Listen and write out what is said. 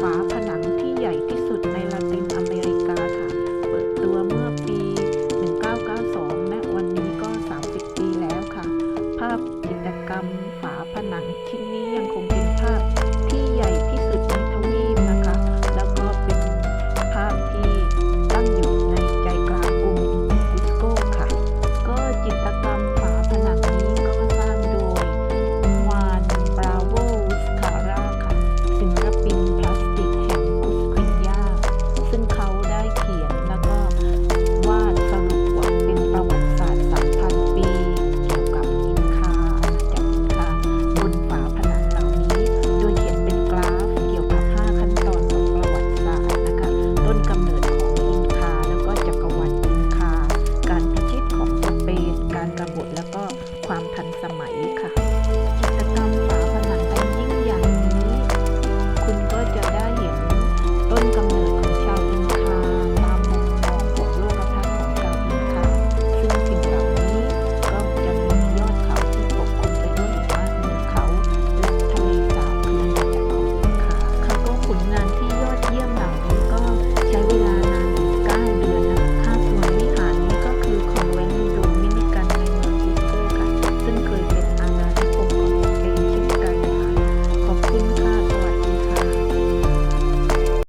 ฝาผนังที่ใหญ่ที่สุดในลาตินอเมริกาค่ะ เปิดตัวเมื่อปี 1992 และวันนี้ก็ 30 ปีแล้วค่ะ ภาพกิจกรรมฝาผนังชิ้นนี้ยัง